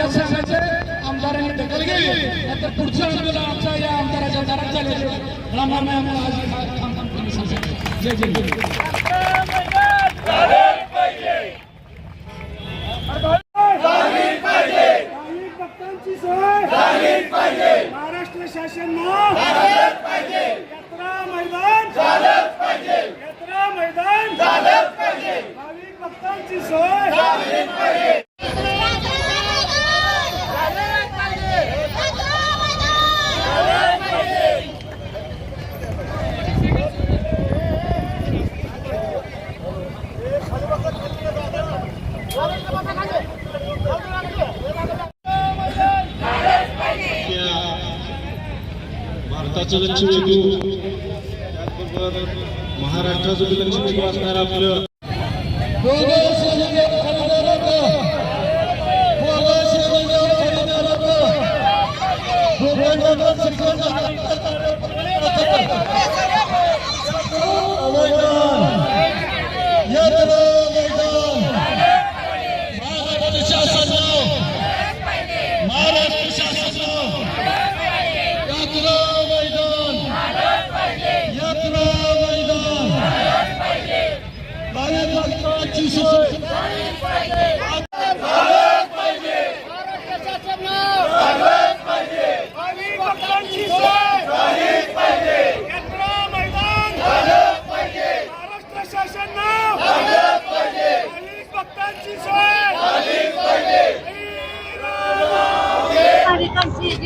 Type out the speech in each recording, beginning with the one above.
एवढंच सांगायचं आमदारांनी दखल घ्यावी नाहीतर पुढचं आंदोलन आमच्या या आमदाराच्या दारात झाले रामराम आम्हाला आज हा थांब थांब करून सांगायचं. जय जय जय स्थानिक भक्तांची सोय झालीच पाहिजे महाराष्ट्र शासन झालंच पाहिजे यात्रा मैदान झालंच पाहिजे यात्रा मैदान झालंच पाहिजे भाविक भक्तांची सोय भारताचं लक्ष्मीदेव त्याचबरोबर महाराष्ट्राचं बी लक्ष्मीदेव असणार आपलं. हो, हो. भक्तांची सोय भाविक भक्तांची सोय झालीच पाहिजे यात्रा मैदान झालंच पाहिजे महाराष्ट्र शासन झालंच पाहिजे भाविक भक्तांची सोय झालीच पाहिजे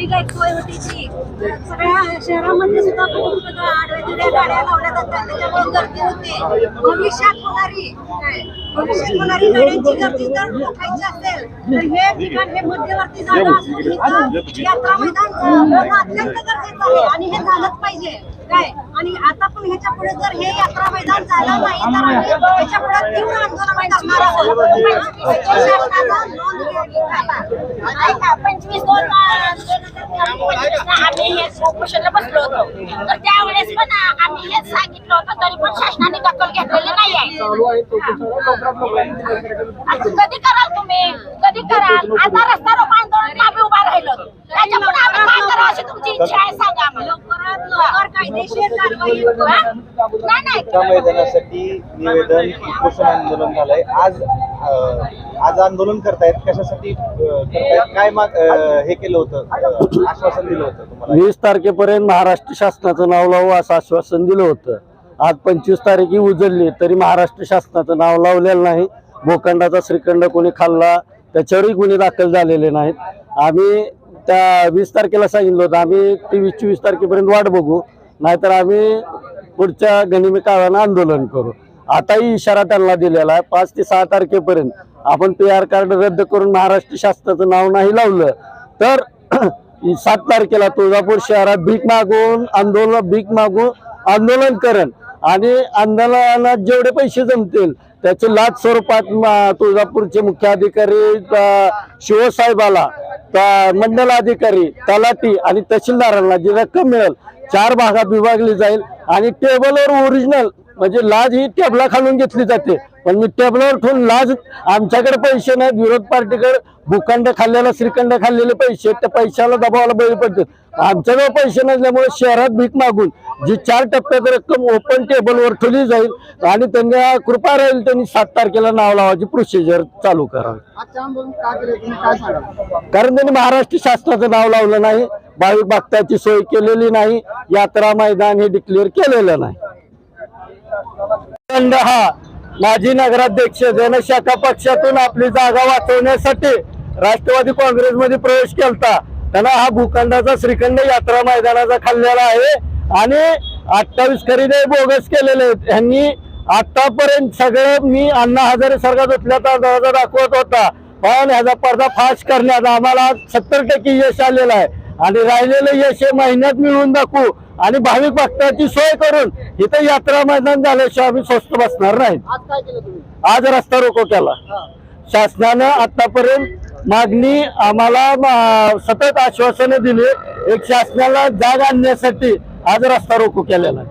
काही सोय होती ती सगळ्या शहरामध्ये सुद्धा खूप आडव्या गाड्या लावल्या जातात त्याच्यामुळे गर्दी होते भविष्यात होणारी भविष्यात होणारी गाड्यांची गर्दी जर असेल तर हे ठिकाण हे मध्यवर्ती जागा असून इथं यात्रा मैदान अत्यंत गरजेचं आहे आणि हे झालंच पाहिजे काय आणि आता पण ह्याच्या पुढे जर हे यात्रा मैदान झालं नाही तर आम्ही ह्याच्या पुढे तीव्र आंदोलन करणार आहोत पंचवीस शासनाचा नोंद घ्यावी काय. ऐका पंचवीस दोन आम्ही हे उपोषणाला बसलो होतो. तर त्यावेळेस पण आम्ही हेच सांगितलं होतं तरी पण शासनाने दखल घेतलेली नाही आहे कधी कराल तुम्ही? कधी कराल? आता रस्ता रोको आंदोलन आम्ही उभा राहिलो. त्याच्यामुळे आम्ही काय करावं अशी तुमची इच्छा आहे सांगा आम्हाला. त्या मैदानासाठी निवेदन उपोषण आंदोलन झालंय. आज आज आंदोलन करतायत. कशासाठी करतायत? काय माग अं, हे केलं होतं? आश्वासन दिलं होतं तुम्हाला? वीस तारखेपर्यंत महाराष्ट्र शासनाचं नाव लावू असं आश्वासन दिलं होतं. आज पंचवीस तारीख ही उजळली तरी महाराष्ट्र शासनाचं नाव लावलेलं नाही. भूखंडाचा श्रीखंड कोणी खाल्ला त्याच्यावरही कोणी दाखल झालेले नाहीत. आम्ही त्या वीस तारखेला सांगितलं होतं आम्ही तेवीस चोवीस तारखेपर्यंत वाट बघू. नाहीतर आम्ही पुढच्या गणिमी काळानं आंदोलन करू. आताही इशारा त्यांना दिलेला आहे पाच ते सहा तारखेपर्यंत आपण पी आर कार्ड रद्द करून महाराष्ट्र शासनाचं नाव नाही लावलं तर सात तारखेला तुळजापूर शहरात भीक मागून आंदोलन भीक मागून आंदोलन करण आणि आंदोलनात जेवढे पैसे जमतील त्याचे लाच स्वरूपात तुळजापूरचे मुख्याधिकारी अधिकारी शिवसाहेबाला मंडल अधिकारी तलाठी आणि तहसीलदारांना जी रक्कम मिळेल चार भागात विभागली जाईल आणि टेबलवर ओरिजिनल म्हणजे लाज ही टेबला खालून घेतली जाते. पण मी टेबलावर ठेवून लाज आमच्याकडे पैसे नाहीत. विरोध पार्टीकडे भूखंड खाल्लेला श्रीखंड खाल्लेले पैसे त्या पैशाला दबावाला बळी पडतात. आमच्याकडे पैसे नसल्यामुळे शहरात भीक मागून जी चार टप्प्यात रक्कम ओपन टेबलवर ठेवली जाईल आणि त्यांना कृपा राहील त्यांनी सात तारखेला नाव लावायची प्रोसिजर चालू करावी. कारण त्यांनी महाराष्ट्र शासनाचं नाव लावलं नाही. भाविक भक्ताची सोय केलेली नाही यात्रा मैदान हे डिक्लेअर केलेलं नाही. खंड हा माजी नगराध्यक्ष जनशाखा पक्षातून आपली जागा वाचवण्यासाठी राष्ट्रवादी काँग्रेसमध्ये प्रवेश केलता. त्यांना हा भूखंडाचा श्रीखंड यात्रा मैदानाचा खाल्लेला आहे. आणि अठ्ठावीस खरेदी बोगस केलेले आहेत. ह्यांनी आतापर्यंत सगळं मी अण्णा हजारे सारखा धुतल्याचा दर्जा दाखवत होता. पण ह्याचा पडदा फाश करण्यात आम्हाला सत्तर टक्के यश आलेलं आहे. आणि राहिलेलं यश हे महिन्यात मिळवून दाखवू आणि भाविक भक्ताची सोय करून इथं यात्रा मैदान झाल्याशिवाय आम्ही स्वस्त बसणार नाही. आज रस्ता रोको केला. शासनानं आतापर्यंत मागणी आम्हाला म, सतत आश्वासनं दिली. एक शासनाला जाग आणण्यासाठी आज रस्ता रोको केलेला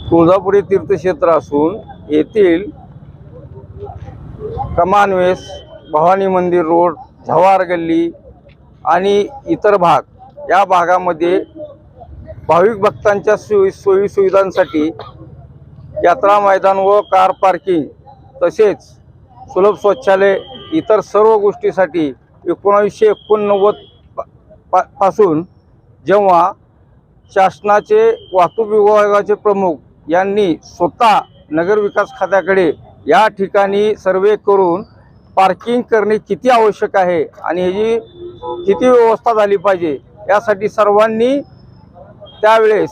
तुळजापुरी तीर्थक्षेत्र असून येथील कमानवेस भवानी मंदिर रोड झवार गल्ली आणि इतर भाग या भागामध्ये भाविक भक्तांच्या सोयी सोयी सुविधांसाठी यात्रा मैदान व कार पार्किंग तसेच सुलभ शौचालय इतर सर्व गोष्टीसाठी एकोणावीसशे एकोणनव्वद पा- पा- पासून जेव्हा शासनाचे वाहतूक विभागाचे प्रमुख यांनी स्वतः नगरविकास खात्याकडे या ठिकाणी सर्वे करून पार्किंग करणे किती आवश्यक आहे आणि ह्याची किती व्यवस्था झाली पाहिजे यासाठी सर्वांनी त्यावेळेस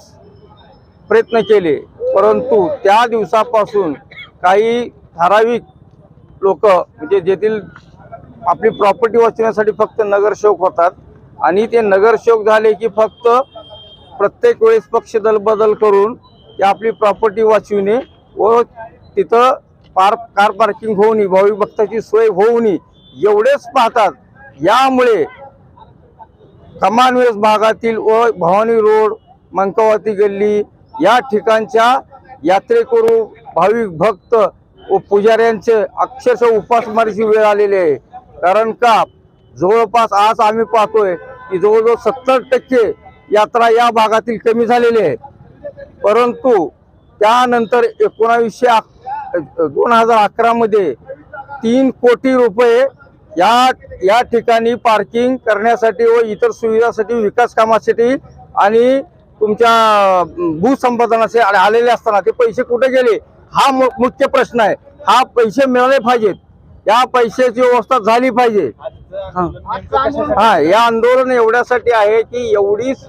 प्रयत्न केले. परंतु त्या दिवसापासून काही ठराविक लोक म्हणजे जेथील आपली प्रॉपर्टी वाचवण्यासाठी फक्त नगरसेवक होतात आणि ते नगरसेवक झाले की फक्त प्रत्येक वेळेस पक्ष बदल करून ते आपली प्रॉपर्टी वाचविणे व तिथं पार कार पार्किंग होऊ नये भाविक भक्ताची सोय होऊ नये एवढेच पाहतात. यामुळे कमानवेस भागातील व भवानी रोड मंकावती गल्ली या ठिकाणच्या यात्रेकरू भाविक भक्त व पुजाऱ्यांचे अक्षरशः उपासमारीची वेळ आलेली आहे. कारण का? जवळपास आज आम्ही पाहतोय की जवळजवळ सत्तर टक्के यात्रा या भागातील कमी झालेली आहे. परंतु त्यानंतर एकोणावीसशे दोन हजार अकरामध्ये तीन कोटी रुपये या या ठिकाणी पार्किंग करण्यासाठी व इतर सुविधासाठी विकास कामासाठी आणि तुमच्या भूसंपादनाचे आलेले असताना ते पैसे कुठे गेले? हा मुख्य प्रश्न आहे. हा पैसे मिळाले पाहिजेत. या पैशाची व्यवस्था झाली पाहिजे. हा. या आंदोलन एवढ्यासाठी आहे की एवढीच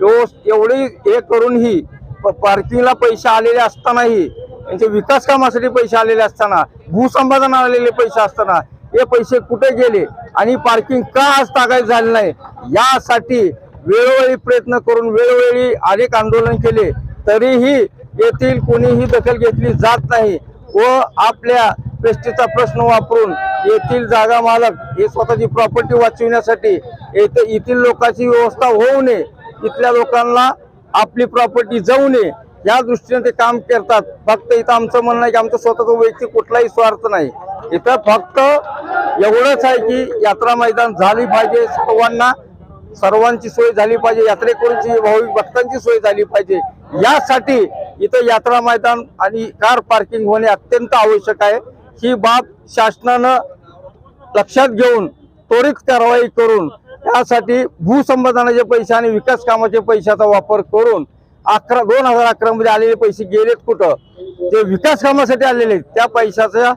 व्यवस्थ एवढी हे करूनही पार्किंगला पैसे आलेले असतानाही त्यांचे विकास कामासाठी पैसे आलेले असताना भूसंपादन आलेले पैसे असताना हे पैसे कुठे गेले आणि पार्किंग का आज तागायत झाले नाही? यासाठी वेळोवेळी प्रयत्न करून वेळोवेळी अनेक आंदोलन केले तरीही येथील कोणीही दखल घेतली जात नाही व आपल्या पेस्टीचा प्रश्न वापरून येथील जागा मालक हे स्वतःची प्रॉपर्टी वाचविण्यासाठी येथे येथील लोकांची व्यवस्था होऊ नये इथल्या लोकांना आपली प्रॉपर्टी जाऊ नये या दृष्टीने ते काम करतात. फक्त इथं आमचं म्हणणं आहे की आमचं स्वतःचा वैयक्तिक कुठलाही स्वार्थ नाही. इथं फक्त एवढंच आहे की यात्रा मैदान झाली पाहिजे सर्वांना. सर्वांची सोय झाली पाहिजे. यात्रेकरूंची भाविक भक्तांची सोय झाली पाहिजे. यासाठी इथं यात्रा मैदान आणि कार पार्किंग होणे अत्यंत आवश्यक आहे. ही बाब शासनानं लक्षात घेऊन त्वरित कारवाई करून त्यासाठी भूसंपादनाचे पैसे आणि विकास कामाचे पैशाचा वापर करून अकरा दोन हजार अकरा मध्ये आलेले पैसे गेलेत कुठं? जे विकास कामासाठी आलेले आहेत, त्या पैशाचा